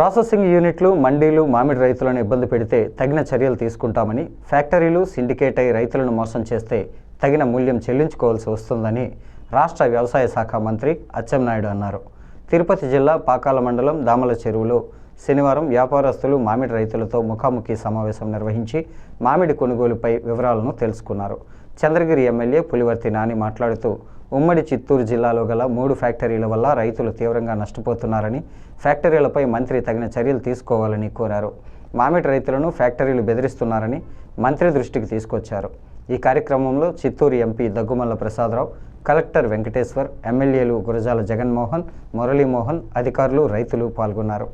Processing యూనిట్లు మండీలు మామిడి రైతులను ఇబ్బంది పెడితే తగిన చర్యలు తీసుకుంటామని ఫ్యాక్టరీలు సిండికేట్ అయి రైతులను మోసం చేస్తే తగిన మూల్యం చెల్లించుకోవాల్సి వస్తుందని రాష్ట్ర వ్యవసాయ శాఖ మంత్రి అచ్చెన్నాయుడు అన్నారు. తిరుపతి జిల్లా పాకాల మండలం దామల చెరువులో శనివారం వ్యాపారస్తులు మామిడి రైతులతో ముఖాముఖి సమావేశం నిర్వహించి మామిడి కొనుగోలుపై వివరాలను తెలుసుకున్నారు. చంద్రగిరి ఎమ్మెల్యే పులివర్తి నాని మాట్లాడుతూ ఉమ్మడి చిత్తూరు జిల్లాలో గల మూడు ఫ్యాక్టరీల వల్ల రైతులు తీవ్రంగా నష్టపోతున్నారని ఫ్యాక్టరీలపై మంత్రి తగిన చర్యలు తీసుకోవాలని కోరారు. మామిడి రైతులను ఫ్యాక్టరీలు బెదిరిస్తున్నారని మంత్రి దృష్టికి తీసుకొచ్చారు. ఈ కార్యక్రమంలో చిత్తూరు ఎంపీ దగ్గుమల్ల ప్రసాదరావు కలెక్టర్ వెంకటేశ్వర్ ఎమ్మెల్యేలు గురజాల జగన్మోహన్ మురళీమోహన్ అధికారులు రైతులు పాల్గొన్నారు.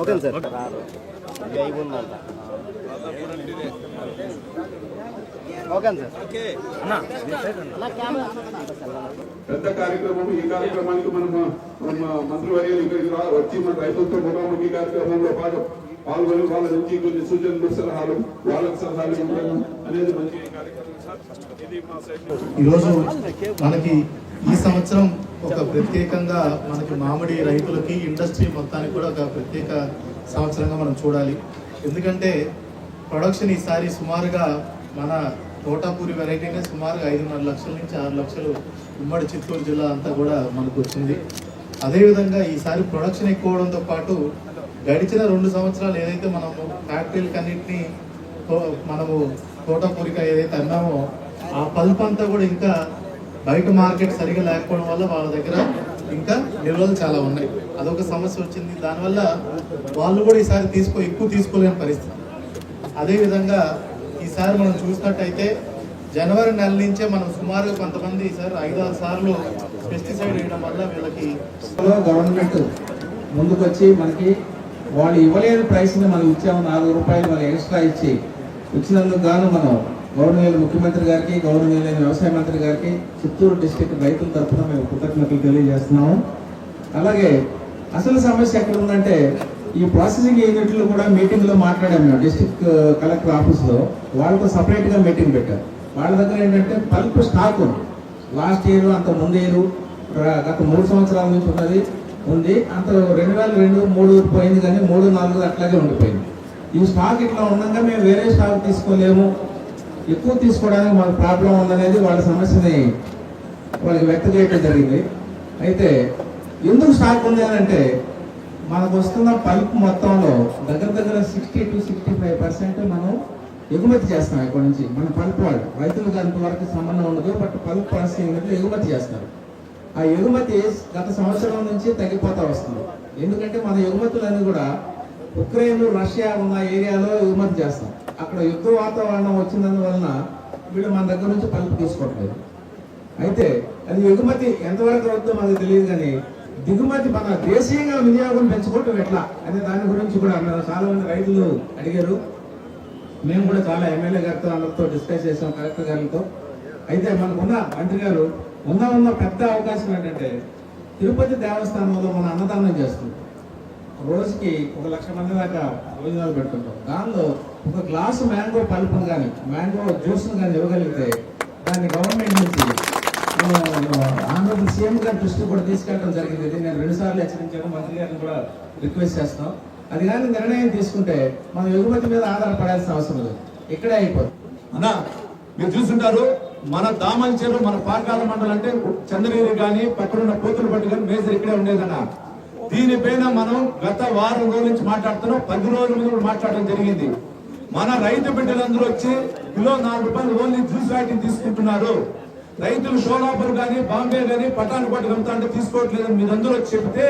Okay sir. రారు లైవ్ ఉందంట ఓకే సార్. అన్న. కెమెరా పెద్ద కార్యక్రమం ఈ కార్యక్రమానికి మనం మన మంత్రివర్యులు ఇక్కడికి వచ్చి మన రైతులతో ముఖాముఖి కార్యక్రమంలో పాటు పాల్గొని వాళ్ళ నుంచి కొన్ని సూచనలు సలహాలు వాళ్ళకి సలహాలు ఇవ్వడం అనేది మంచి కార్యక్రమం. సార్ ఇది మా సైడ్ ఈరోజు మనకి ఈ సంవత్సరం ఒక ప్రత్యేకంగా మనకి మామిడి రైతులకి ఇండస్ట్రీ మొత్తానికి కూడా ఒక ప్రత్యేక సంవత్సరంగా మనం చూడాలి. ఎందుకంటే ప్రొడక్షన్ ఈసారి సుమారుగా మన తోటాపూరి వెరైటీనే సుమారుగా ఐదున్నర లక్షల నుంచి ఆరు లక్షలు ఉమ్మడి చిత్తూరు జిల్లా అంతా కూడా మనకు వచ్చింది. అదేవిధంగా ఈసారి ప్రొడక్షన్ ఎక్కువ అవడంతో పాటు గడిచిన రెండు సంవత్సరాలు ఏదైతే మనము ఫ్యాక్టరీలకు అన్నింటినీ మనము తోటపూరిగా ఏదైతే అన్నామో ఆ పల్ప్ అంతా కూడా ఇంకా బయట మార్కెట్ సరిగా లేకపోవడం వల్ల వాళ్ళ దగ్గర ఇంకా నిల్వలు చాలా ఉన్నాయి. అదొక సమస్య వచ్చింది. దానివల్ల వాళ్ళు కూడా ఈసారి తీసుకో ఎక్కువ తీసుకోలేని పరిస్థితి. అదేవిధంగా ఈసారి మనం చూసినట్టయితే జనవరి నెల నుంచే మనం సుమారుగా కొంతమంది ఈసారి ఐదారు సార్లు పెస్టిసైడ్ వేయడం వల్ల వీళ్ళకి గవర్నమెంట్ ముందుకొచ్చి మనకి వాళ్ళు ఇవ్వలేని ప్రైస్ని మనం ఇచ్చాము నాలుగు రూపాయలు మనం ఎక్స్ట్రా ఇచ్చి ఇచ్చినందుకు గాను మనం గౌరవనీయులు ముఖ్యమంత్రి గారికి గౌరవనీయులైన వ్యవసాయ మంత్రి గారికి చిత్తూరు డిస్టిక్ రైతుల తరఫున మేము కృతజ్ఞతలు తెలియజేస్తున్నాము. అలాగే అసలు సమస్య ఎక్కడ ఉందంటే ఈ ప్రాసెసింగ్ యూనిట్లు కూడా మీటింగ్లో మాట్లాడాము మేము డిస్టిక్ కలెక్టర్ ఆఫీస్లో వాళ్ళతో సపరేట్గా మీటింగ్ పెట్టారు వాళ్ళ దగ్గర ఏంటంటే పల్ప్ స్టాక్ ఉంది. లాస్ట్ ఇయర్ అంత ముందు ఇయరు గత మూడు సంవత్సరాల నుంచి ఉన్నది ఉంది. అంత రెండు వేల రెండు మూడు పోయింది కానీ మూడు నాలుగు అట్లాగే ఉండిపోయింది. ఈ స్టాక్ ఇట్లా ఉండగా మేము వేరే స్టాక్ తీసుకోలేము. ఎక్కువ తీసుకోవడానికి మాకు ప్రాబ్లం ఉందనేది వాళ్ళ సమస్యని వాళ్ళకి వ్యక్తం చేయటం జరిగింది. అయితే ఎందుకు స్టాక్ ఉంది అని అంటే మనకు వస్తున్న పల్ప్ మొత్తంలో దగ్గర దగ్గర sixty to sixty five percent మనం ఎగుమతి చేస్తాం ఇక్కడ నుంచి. మన పల్ప్ వాళ్ళు. రైతులకు అంతవరకు సంబంధం ఉండదు బట్ పల్ప్ ప్రాసెసింగ్ యూనిట్లు ఎగుమతి చేస్తారు. ఆ ఎగుమతి గత సంవత్సరం నుంచి తగ్గిపోతా వస్తుంది. ఎందుకంటే మన ఎగుమతులన్నీ కూడా ఉక్రెయిన్ రష్యా ఉన్న ఏరియాలో ఎగుమతి చేస్తాం. అక్కడ యుద్ధ వాతావరణం వచ్చినందువలన వీళ్ళు మన దగ్గర నుంచి పలుపు తీసుకోవట్లేదు. అయితే అది ఎగుమతి ఎంతవరకు అవుతుందో మనకు తెలియదు కానీ దిగుమతి మన దేశీయంగా వినియోగం పెంచుకోవటం ఎట్లా అనే దాని గురించి కూడా చాలా మంది రైతులు అడిగారు. మేము కూడా చాలా ఎమ్మెల్యే గారితో అందరితో డిస్కస్ చేసాం కలెక్టర్ గారితో. అయితే మనకున్న మంత్రి గారు ఉన్న ఉన్న పెద్ద అవకాశం ఏంటంటే తిరుపతి దేవస్థానంలో మనం అన్నదానం చేస్తుంది. రోజుకి ఒక లక్ష మంది దాకా భోజనాలు పెట్టుకుంటాం దానిలో ఒక గ్లాసు మ్యాంగో పల్పును కానీ మ్యాంగో జ్యూస్ను కానీ ఇవ్వగలిగితే దాన్ని గవర్నమెంట్ నుంచి ఆంధ్రప్రదేశ్ సీఎం గారి దృష్టి కూడా తీసుకెళ్ళడం జరిగింది. ఇది నేను రెండుసార్లు హెచ్చరించాను. మంత్రి గారిని కూడా రిక్వెస్ట్ చేస్తున్నాం అది కానీ నిర్ణయం తీసుకుంటే మనం ఎగుమతి మీద ఆధారపడాల్సిన అవసరం లేదు. ఇక్కడే అయిపోతుంది. అన్నా మీరు చూస్తుంటారు మన దామల్చేరు మన పాకాల మండలం అంటే చంద్రగిరి కానీ పక్కనున్న పోతులపట్టు కానీ మేజర్ ఇక్కడే ఉండేదన్నా. దీనిపైన మనం గత వారం రోజుల నుంచి మాట్లాడుతున్నాం. పది రోజుల ముందు కూడా మాట్లాడడం జరిగింది. మన రైతు బిడ్డలందరూ వచ్చి కిలో నాలుగు రూపాయలు ఓన్లీ జ్యూస్ ఫ్యాక్టరీ తీసుకుంటున్నారు. రైతులు షోలాపూర్ కానీ బాంబే కానీ పటాన్ కోట వెళ్తా అంటే తీసుకోవట్లేదని మీరందరూ వచ్చి చెప్తే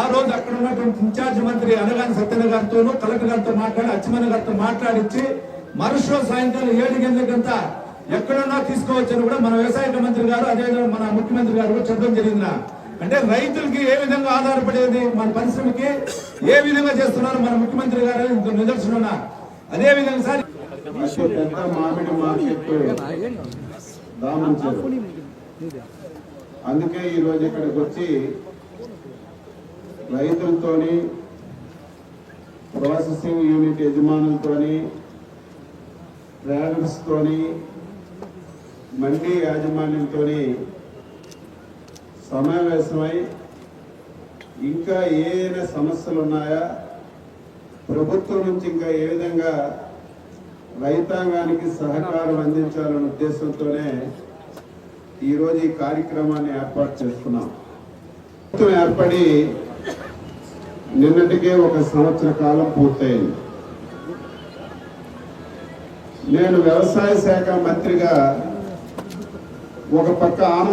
ఆ రోజు అక్కడ ఉన్నటువంటి ఇన్ఛార్జ్ మంత్రి అనగాని సత్యన గారితోనూ కలెక్టర్ గారితో మాట్లాడి అచ్చిమన్న గారితో మాట్లాడించి మరుసటి సాయంకాలం ఏడు గంటలకంతా ఎక్కడున్నా తీసుకోవచ్చని కూడా మన వ్యవసాయ మంత్రి గారు అదేవిధంగా మన ముఖ్యమంత్రి గారు కూడా చెప్పడం జరిగింది. అంటే రైతులకి ఏ విధంగా ఆధారపడేది? మన పరిశ్రమకి ఏ విధంగా చేస్తున్నారు? మన ముఖ్యమంత్రి గారు ఇంకో అదే విధంగా సార్. మామిడి మార్కెట్ అందుకే ఈ రోజు ఇక్కడికి వచ్చి రైతులతోని ప్రాసెసింగ్ యూనిట్ యజమానులతోని ట్రేడర్స్ తోని మండీ యాజమాన్యంతోని సమావేశమై ఇంకా ఏ సమస్యలు ఉన్నాయా ప్రభుత్వం నుంచి ఇంకా ఏ విధంగా రైతాంగానికి సహకారం అందించాలనే ఉద్దేశంతోనే ఈరోజు ఈ కార్యక్రమాన్ని ఏర్పాటు చేసుకున్నాం ప్రభుత్వం ఏర్పడి నిన్నటికే ఒక సంవత్సర కాలం పూర్తయింది. నేను వ్యవసాయ శాఖ మంత్రిగా ఒక పక్క ఆంధ్ర